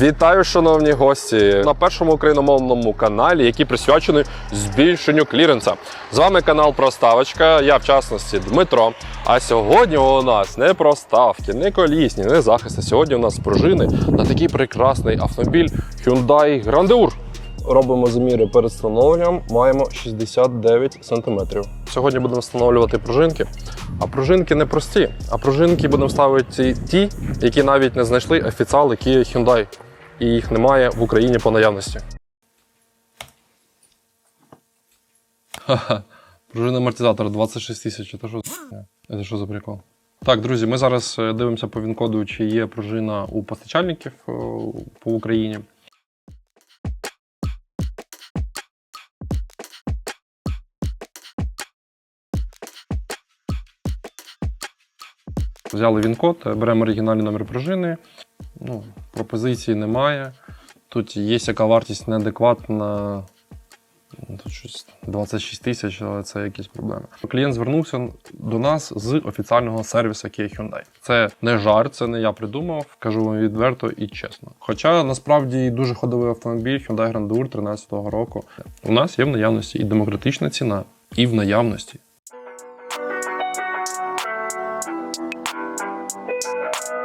Вітаю, шановні гості, на першому україномовному каналі, який присвячений збільшенню кліренса. З вами канал Проставочка. Я в частності Дмитро. А сьогодні у нас не проставки, не колісні, не захисти. Сьогодні у нас пружини на такий прекрасний автомобіль Hyundai Grandeur. Робимо заміри перед встановленням, маємо 69 см. Сьогодні будемо встановлювати пружинки. А пружинки не прості, а пружинки будемо ставити ті, які навіть не знайшли офіціали Kia Hyundai. І їх немає в Україні по наявності. Ха-ха. Пружина амортизатора 26 тисяч. Це що? Це що за прикол? Так, друзі, ми зараз е, дивимося по він-коду, чи є пружина у постачальників е, по Україні. Взяли він-код, беремо оригінальний номер пружини. Ну, пропозиції немає. Тут є яка вартість неадекватна. ну, Тут щось 26 тисяч, але це якісь проблеми. Клієнт звернувся до нас з офіціального сервісу Kia Hyundai. Це не жарт, це не я придумав, кажу вам відверто і чесно. Хоча насправді дуже ходовий автомобіль Hyundai Grandeur 2013 року. У нас є в наявності і демократична ціна, і в наявності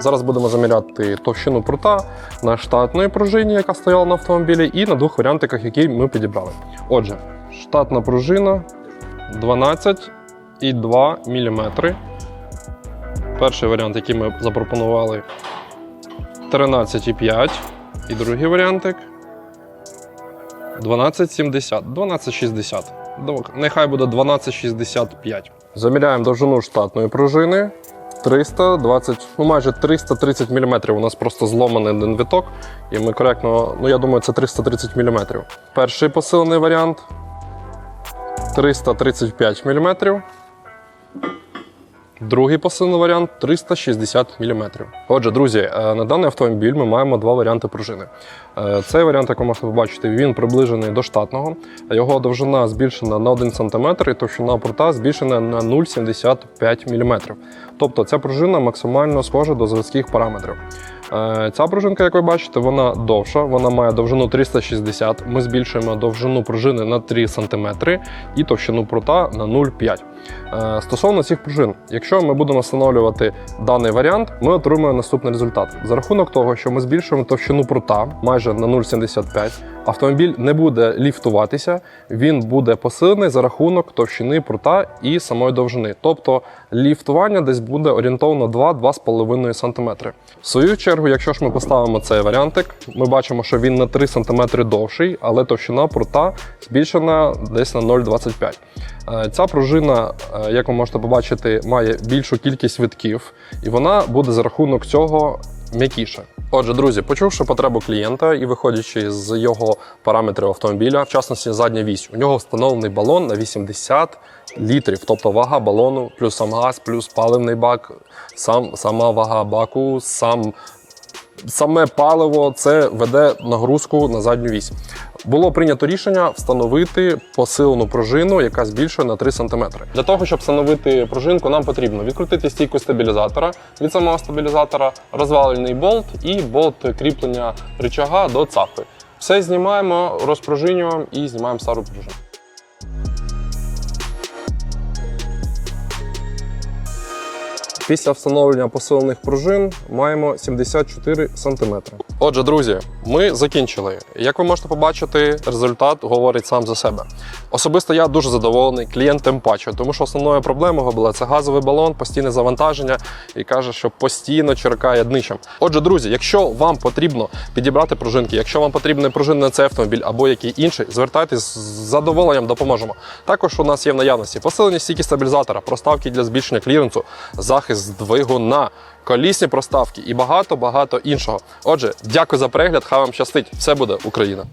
Зараз будемо заміряти товщину прута на штатної пружині, яка стояла на автомобілі, і на двох варіантиках, які ми підібрали. Отже, штатна пружина 12,2 мм. Перший варіант, який ми запропонували, 13,5. І другий варіантик 12,70, 12,60. Нехай буде 12,65. Заміряємо довжину штатної пружини. 320, ну майже 330 мм. У нас просто зломаний один виток, і ми коректно, ну я думаю, це 330 мм. Перший посилений варіант 335 мм. Другий посилений варіант 360 мм. Отже, друзі, е, на даний автомобіль ми маємо два варіанти пружини. Е, Цей варіант, як ви можете побачити, він приближений до штатного. Його довжина збільшена на 1 см і товщина порта збільшена на 0,75 мм. Тобто ця пружина максимально схожа до заводських параметрів. Е, Ця пружинка, як ви бачите, вона довша, вона має довжину 360. Ми збільшуємо довжину пружини на 3 см і товщину прута на 0,5. Е, Стосовно цих пружин, якщо ми будемо встановлювати даний варіант, ми отримаємо наступний результат. За рахунок того, що ми збільшуємо товщину прута майже на 0,75, автомобіль не буде ліфтуватися, він буде посилений за рахунок товщини прута і самої довжини. Тобто ліфтування десь буде орієнтовно 2-2,5 см. В свою чергу, якщо ж ми поставимо цей варіантик, ми бачимо, що він на 3 см довший, але товщина прута збільшена десь на 0,25. Е, Ця пружина, е, як ви можете побачити, має більшу кількість витків, і вона буде за рахунок цього м'якіша. Отже, друзі, почувши потребу клієнта і виходячи з його параметрів автомобіля, в частності задня вісь, у нього встановлений балон на 80 літрів, тобто вага балону, плюс сам газ, плюс паливний бак, сам, сама вага баку, сам саме паливо це веде нагрузку на задню вісь. Було прийнято рішення встановити посилену пружину, яка збільшує на 3 см. Для того, щоб встановити пружинку, нам потрібно відкрутити стійку стабілізатора від самого стабілізатора, розвалений болт і болт кріплення рычага до цапи. Все знімаємо, розпружинюємо і знімаємо стару пружину. Після встановлення посилених пружин маємо 74 см. Отже, друзі, ми закінчили. Як ви можете побачити, результат говорить сам за себе. Особисто я дуже задоволений, клієнт тим паче, тому що основною проблемою була це газовий балон, постійне завантаження і каже, що постійно черкає днищем. Отже, друзі, якщо вам потрібно підібрати пружинки, якщо вам потрібні пружини на цей автомобіль або який інший, звертайтесь з задоволенням допоможемо. Також у нас є в наявності посилені стійки стабілізатора, проставки для збільшення кліренсу, захист двигуна, колісні проставки і багато багато іншого. Отже, дякую за перегляд. Хай вам щастить! Все буде Україна!